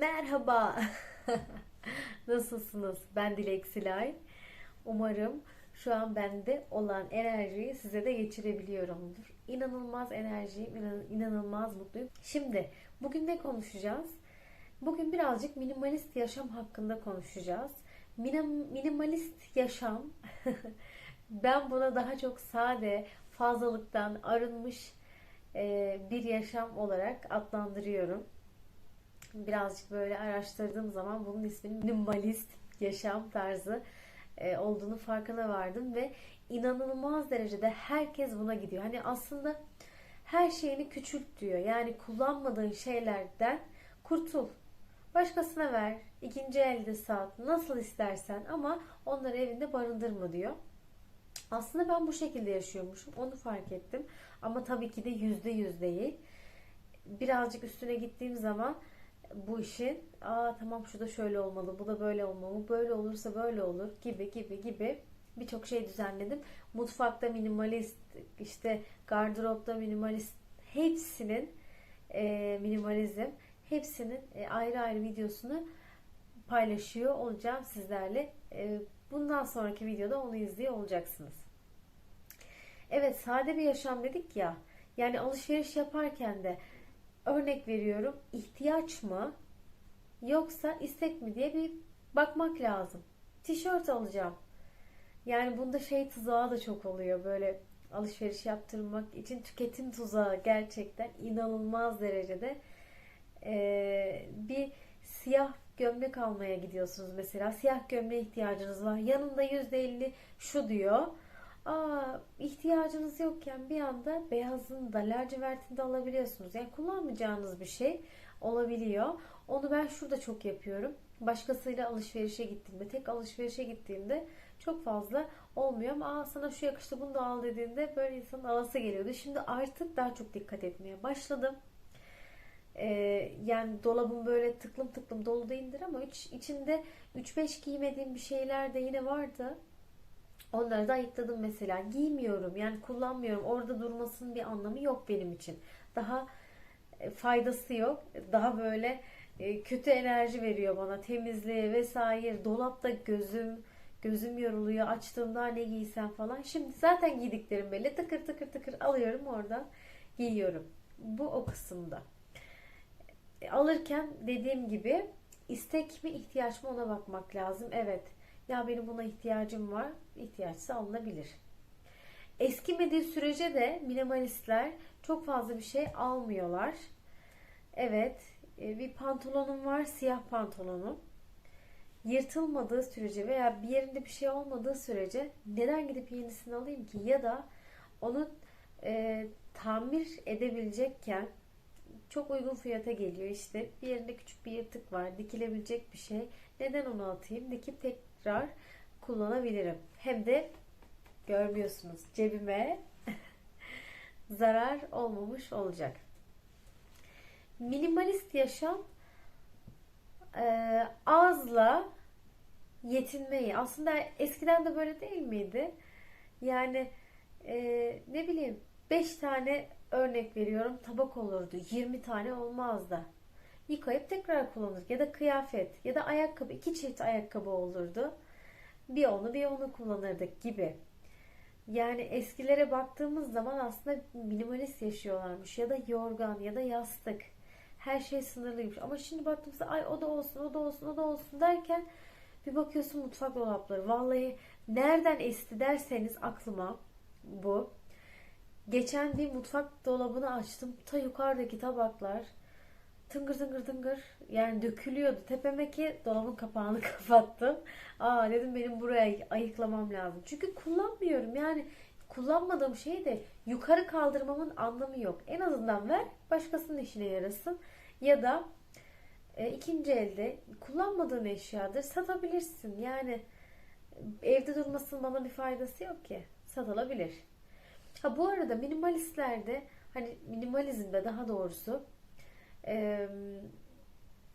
Merhaba. Nasılsınız? Ben Dilek Silay. Umarım şu an bende olan enerjiyi size de geçirebiliyorumdur. İnanılmaz enerjiyim, inan- inanılmaz mutluyum. Şimdi bugün ne konuşacağız? Bugün birazcık minimalist yaşam hakkında konuşacağız. Minim- Minimalist yaşam ben buna daha çok sade, fazlalıktan arınmış bir yaşam olarak adlandırıyorum birazcık böyle araştırdığım zaman bunun isminin minimalist yaşam tarzı e, olduğunu farkına vardım ve inanılmaz derecede herkes buna gidiyor. Hani aslında her şeyini küçült diyor. Yani kullanmadığın şeylerden kurtul. Başkasına ver. ikinci elde sat. Nasıl istersen ama onları evinde barındırma diyor. Aslında ben bu şekilde yaşıyormuşum. Onu fark ettim. Ama tabii ki de yüzde yüz değil. Birazcık üstüne gittiğim zaman bu işin aa tamam şu da şöyle olmalı, bu da böyle olmalı, böyle olursa böyle olur gibi gibi gibi birçok şey düzenledim. Mutfakta minimalist, işte gardıropta minimalist hepsinin e, minimalizm hepsinin e, ayrı ayrı videosunu paylaşıyor olacağım sizlerle. E, bundan sonraki videoda onu izliyor olacaksınız. Evet sade bir yaşam dedik ya. Yani alışveriş yaparken de örnek veriyorum ihtiyaç mı yoksa istek mi diye bir bakmak lazım. Tişört alacağım. Yani bunda şey tuzağı da çok oluyor. Böyle alışveriş yaptırmak için tüketim tuzağı gerçekten inanılmaz derecede. Ee, bir siyah gömlek almaya gidiyorsunuz mesela. Siyah gömleğe ihtiyacınız var. Yanında %50 şu diyor. Aa, ihtiyacınız yokken bir anda beyazını da lacivertini de alabiliyorsunuz. Yani kullanmayacağınız bir şey olabiliyor. Onu ben şurada çok yapıyorum. Başkasıyla alışverişe gittiğimde, tek alışverişe gittiğimde çok fazla olmuyor ama Aa, sana şu yakıştı bunu da al dediğinde böyle insanın alası geliyordu. Şimdi artık daha çok dikkat etmeye başladım. Ee, yani dolabım böyle tıklım tıklım dolu değildir ama iç, içinde 3-5 giymediğim bir şeyler de yine vardı. Onları da ayıkladım mesela. Giymiyorum yani kullanmıyorum. Orada durmasının bir anlamı yok benim için. Daha e, faydası yok. Daha böyle e, kötü enerji veriyor bana. Temizliğe vesaire. Dolapta gözüm gözüm yoruluyor. Açtığımda ne giysem falan. Şimdi zaten giydiklerim belli. Tıkır tıkır tıkır alıyorum oradan giyiyorum. Bu o kısımda. E, Alırken dediğim gibi istek mi ihtiyaç mı ona bakmak lazım. Evet. Ya benim buna ihtiyacım var. İhtiyaçsa alınabilir. Eskimediği sürece de minimalistler çok fazla bir şey almıyorlar. Evet, e, bir pantolonum var, siyah pantolonum. Yırtılmadığı sürece veya bir yerinde bir şey olmadığı sürece neden gidip yenisini alayım ki? Ya da onu e, tamir edebilecekken çok uygun fiyata geliyor işte. Bir yerinde küçük bir yırtık var, dikilebilecek bir şey. Neden onu atayım? Dikip tekrar kullanabilirim. Hem de görmüyorsunuz cebime zarar olmamış olacak. Minimalist yaşam e, azla yetinmeyi. Aslında eskiden de böyle değil miydi? Yani e, ne bileyim 5 tane örnek veriyorum tabak olurdu. 20 tane olmaz da. Yıkayıp tekrar kullanır. Ya da kıyafet ya da ayakkabı. iki çift ayakkabı olurdu. Bir onu bir onu kullanırdık gibi. Yani eskilere baktığımız zaman aslında minimalist yaşıyorlarmış. Ya da yorgan ya da yastık. Her şey sınırlıymış. Ama şimdi baktığımızda ay o da olsun, o da olsun, o da olsun derken bir bakıyorsun mutfak dolapları. Vallahi nereden esti derseniz aklıma bu. Geçen bir mutfak dolabını açtım. Ta yukarıdaki tabaklar tıngır tıngır tıngır yani dökülüyordu tepeme ki dolabın kapağını kapattım. Aa dedim benim buraya ayıklamam lazım. Çünkü kullanmıyorum yani kullanmadığım şeyi de yukarı kaldırmamın anlamı yok. En azından ver başkasının işine yarasın ya da e, ikinci elde kullanmadığın eşyadır satabilirsin. Yani evde durmasının bana bir faydası yok ki. Satılabilir. Ha bu arada minimalistlerde hani minimalizmde daha doğrusu e,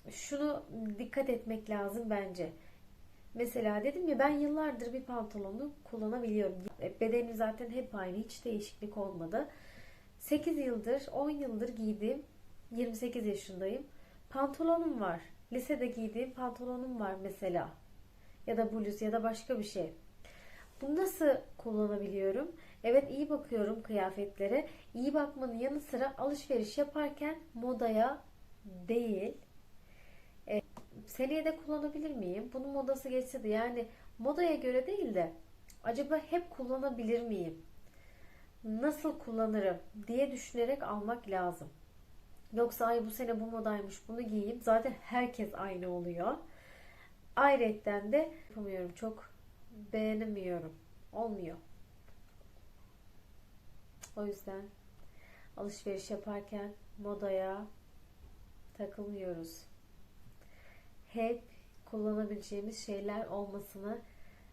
şunu dikkat etmek lazım bence. Mesela dedim ya ben yıllardır bir pantolonu kullanabiliyorum. Bedenim zaten hep aynı. Hiç değişiklik olmadı. 8 yıldır, 10 yıldır giydiğim 28 yaşındayım. Pantolonum var. Lisede giydiğim pantolonum var mesela. Ya da bluz ya da başka bir şey. Bunu nasıl kullanabiliyorum? Evet iyi bakıyorum kıyafetlere. İyi bakmanın yanı sıra alışveriş yaparken modaya değil e, seneye de kullanabilir miyim? Bunun modası geçse de yani modaya göre değil de acaba hep kullanabilir miyim? Nasıl kullanırım diye düşünerek almak lazım. Yoksa ay bu sene bu modaymış bunu giyeyim. Zaten herkes aynı oluyor. Ayrıca de yapamıyorum. Çok beğenemiyorum. Olmuyor. O yüzden alışveriş yaparken modaya takılmıyoruz. Hep kullanabileceğimiz şeyler olmasını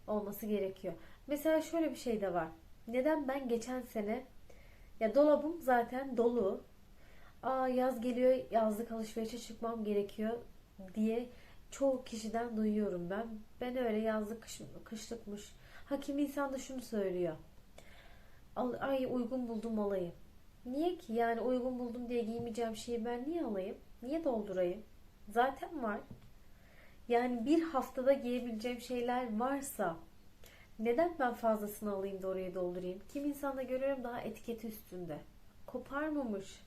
olması gerekiyor. Mesela şöyle bir şey de var. Neden ben geçen sene ya dolabım zaten dolu. Aa yaz geliyor yazlık alışverişe çıkmam gerekiyor diye çoğu kişiden duyuyorum ben. Ben öyle yazlık kış, kışlıkmış. Hakim insan da şunu söylüyor. Ay uygun buldum alayım. Niye ki? Yani uygun buldum diye giymeyeceğim şeyi ben niye alayım? Niye doldurayım? Zaten var. Yani bir haftada giyebileceğim şeyler varsa neden ben fazlasını alayım da oraya doldurayım? Kim insanda görüyorum daha etiketi üstünde. Koparmamış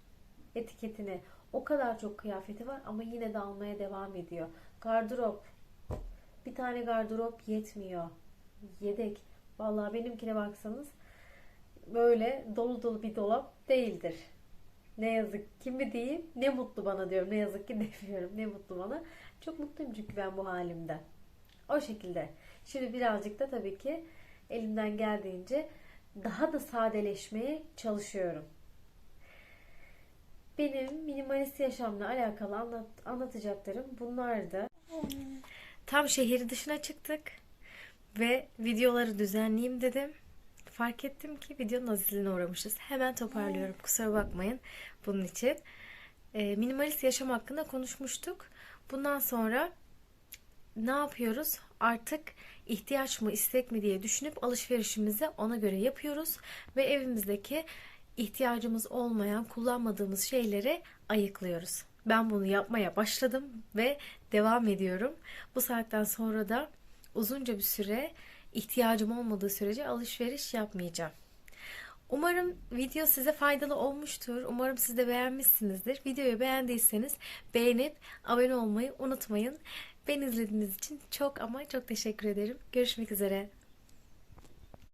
etiketini. O kadar çok kıyafeti var ama yine de almaya devam ediyor. Gardırop. Bir tane gardırop yetmiyor. Yedek. Vallahi benimkine baksanız böyle dolu dolu bir dolap değildir. Ne yazık ki mi diyeyim? Ne mutlu bana diyorum. Ne yazık ki demiyorum. Ne mutlu bana. Çok mutluyum çünkü ben bu halimden. O şekilde. Şimdi birazcık da tabii ki elimden geldiğince daha da sadeleşmeye çalışıyorum. Benim minimalist yaşamla alakalı anlat, anlatacaklarım bunlardı. Tam şehir dışına çıktık ve videoları düzenleyeyim dedim. Fark ettim ki videonun azizliğine uğramışız. Hemen toparlıyorum. Kusura bakmayın bunun için. Ee, minimalist yaşam hakkında konuşmuştuk. Bundan sonra ne yapıyoruz? Artık ihtiyaç mı istek mi diye düşünüp alışverişimizi ona göre yapıyoruz ve evimizdeki ihtiyacımız olmayan, kullanmadığımız şeyleri ayıklıyoruz. Ben bunu yapmaya başladım ve devam ediyorum. Bu saatten sonra da uzunca bir süre ihtiyacım olmadığı sürece alışveriş yapmayacağım. Umarım video size faydalı olmuştur. Umarım siz de beğenmişsinizdir. Videoyu beğendiyseniz beğenip abone olmayı unutmayın. Beni izlediğiniz için çok ama çok teşekkür ederim. Görüşmek üzere.